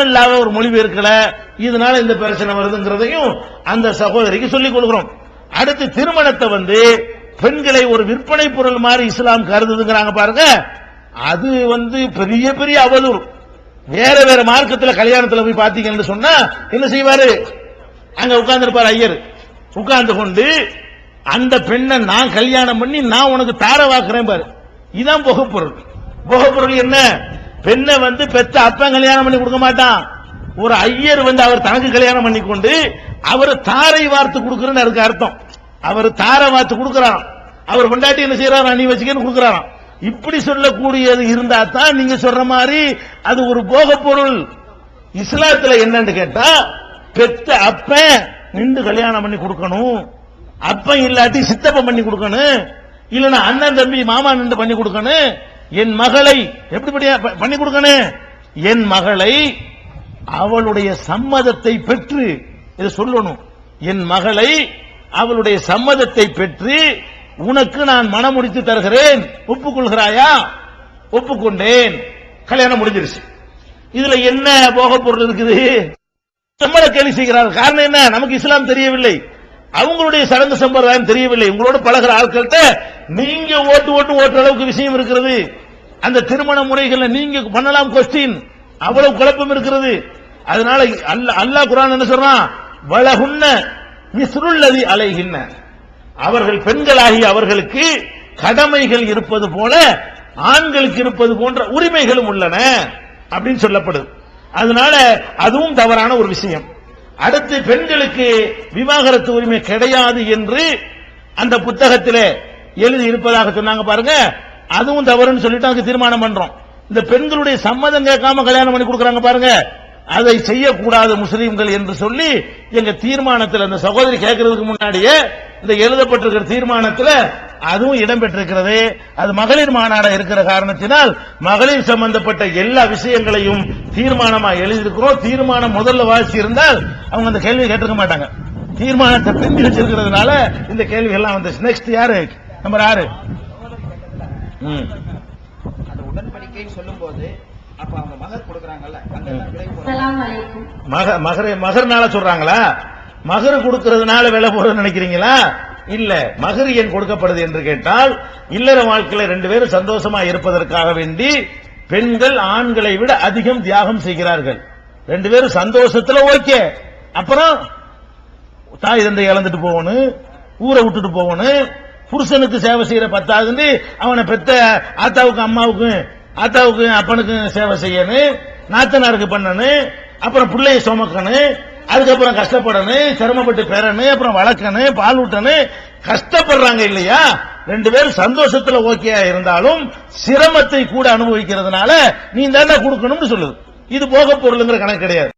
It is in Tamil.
இல்லாத ஒரு மொழிபெயர்க்கல இதனால இந்த பிரச்சனை வருதுங்கிறதையும் அந்த சகோதரிக்கு சொல்லிக் கொடுக்கிறோம். அடுத்து திருமணத்தை வந்து பெண்களை ஒரு விற்பனை பொருள் மாதிரி இஸ்லாம் கருதுங்கிறாங்க பாருங்க. அது வந்து பெரிய பெரிய அவதூறு. வேற வேற மார்க்கத்துல கல்யாணத்துல போய் பாத்தீங்கன்னு சொன்னா என்ன செய்வாரு? அங்க உட்கார்ந்து இருப்பார் ஐயர். உட்கார்ந்து கொண்டு அந்த பெண்ணை நான் கல்யாணம் பண்ணி நான் உனக்கு தார வாக்குறேன் பாரு. இதான் புகப்பொருள். புகப்பொருள் என்ன? பெண்ணை வந்து பெத்த அப்பன் கல்யாணம் பண்ணி கொடுக்க மாட்டான். ஒரு ஐயர் வந்து அவர் தனக்கு கல்யாணம் பண்ணி கொண்டு அவர் தாரை வார்த்து கொடுக்கறன்னு அதுக்கு அர்த்தம். அவர் தாரை வார்த்து கொடுக்கறான் அவர் கொண்டாட்டி என்ன செய்யறாரு நீ வச்சுக்கன்னு கொடுக்கறாராம். இப்படி சொல்லக்கூடியது இருந்தா தான் நீங்க சொல்ற மாதிரி அது ஒரு போக பொருள் இஸ்லாத்துல என்னன்னு கேட்டா பெத்த அப்பன் நின்று கல்யாணம் பண்ணி கொடுக்கணும். அப்பன் இல்லாட்டி சித்தப்பன் பண்ணி கொடுக்கணும். இல்லைன்னா அண்ணன் தம்பி மாமா நின்று பண்ணி கொடுக்கணும். என் மகளை எப்படி ப- பண்ணி கொடுக்கணும் என் மகளை அவளுடைய சம்மதத்தை பெற்று இதை சொல்லணும். என் மகளை அவளுடைய சம்மதத்தை பெற்று உனக்கு நான் மனமுடித்து தருகிறேன். ஒப்புக்கொள்கிறாயா? ஒப்புக்கொண்டேன். கல்யாணம் முடிஞ்சிருச்சு. இதுல என்ன போக பொருள் இருக்குது? நம்மள கேள்வி செய்கிறார் காரணம் என்ன? நமக்கு இஸ்லாம் தெரியவில்லை. அவங்களுடைய சடங்கு சம்பிரதாயம் தெரியவில்லை. உங்களோட பழகுற ஆட்கள்கிட்ட நீங்க ஓட்டு ஓட்டு ஓட்டுற அளவுக்கு விஷயம் இருக்கிறது. அந்த திருமண முறைகள்ல நீங்க பண்ணலாம் கொஸ்டின் அவ்வளவு குழப்பம் இருக்கிறது. அதனால அல்ல அல்லாஹ் குரான் என்ன சொல்றான்? வளகுன்ன மிஸ்ருல்லதி அலைகின்ன அவர்கள் பெண்களாகி அவர்களுக்கு கடமைகள் இருப்பது போல ஆண்களுக்கு இருப்பது போன்ற உரிமைகளும் உள்ளன அப்படின்னு சொல்லப்படுது. அதனால அதுவும் தவறான ஒரு விஷயம். அடுத்து பெண்களுக்கு விவாகரத்து உரிமை கிடையாது என்று அந்த புத்தகத்தில் எழுதி இருப்பதாக சொன்னாங்க பாருங்க. அதுவும் தவறுன்னு சொல்லிட்டு அதுக்கு தீர்மானம் பண்றோம். இந்த பெண்களுடைய சம்மதம் கேட்காம கல்யாணம் பண்ணி கொடுக்கறாங்க பாருங்க. அதை செய்யக்கூடாது முஸ்லீம்கள் என்று சொல்லி எங்க தீர்மானத்தில் அந்த சகோதரி கேட்கறதுக்கு முன்னாடியே இந்த எழுதப்பட்டிருக்கிற தீர்மானத்தில் அதுவும் இடம்பெற்றிருக்கிறது அது மகளிர் மாநாட இருக்கிற காரணத்தினால் மகளிர் சம்பந்தப்பட்ட எல்லா விஷயங்களையும் தீர்மானமா எழுதியிருக்கிறோம். தீர்மானம் முதல்ல வாசி இருந்தால் அவங்க அந்த கேள்வி கேட்டிருக்க மாட்டாங்க. தீர்மானத்தை பிந்தி வச்சிருக்கிறதுனால இந்த கேள்வி எல்லாம் வந்துச்சு. நெக்ஸ்ட் யாரு? நம்பர் ஆறு. சொல்லும் போது அப்ப அவங்க மகர் மகர மகர்னால சொல்றாங்களா? மகர் கொடுக்கறதுனால விலை போடுறது நினைக்கிறீங்களா? இல்ல மகர் ஏன் கொடுக்கப்படுது என்று கேட்டால் இல்லற வாழ்க்கையில ரெண்டு பேரும் சந்தோஷமா இருப்பதற்காக வேண்டி பெண்கள் ஆண்களை விட அதிகம் தியாகம் செய்கிறார்கள். ரெண்டு பேரும் சந்தோஷத்துல ஓகே. அப்புறம் தாய் தந்தை இழந்துட்டு போகணும் ஊரை விட்டுட்டு போகணும் புருஷனுக்கு சேவை செய்யற பத்தாதுன்னு அவனை பெத்த ஆத்தாவுக்கு அம்மாவுக்கும் ஆத்தாவுக்கும் அப்பனுக்கும் சேவை செய்யணும் நாத்தனாருக்கு பண்ணணும் அப்புறம் பிள்ளைய சுமக்கணும் அதுக்கப்புறம் கஷ்டப்படணும் சிரமப்பட்டு பெறணும் அப்புறம் வளர்க்கணும் பால் ஊட்டணும். கஷ்டப்படுறாங்க இல்லையா? ரெண்டு பேரும் சந்தோஷத்துல ஓகே இருந்தாலும் சிரமத்தை கூட அனுபவிக்கிறதுனால நீ தானே கொடுக்கணும்னு சொல்லுது. இது போக பொருளுங்கிற கணக்கு கிடையாது.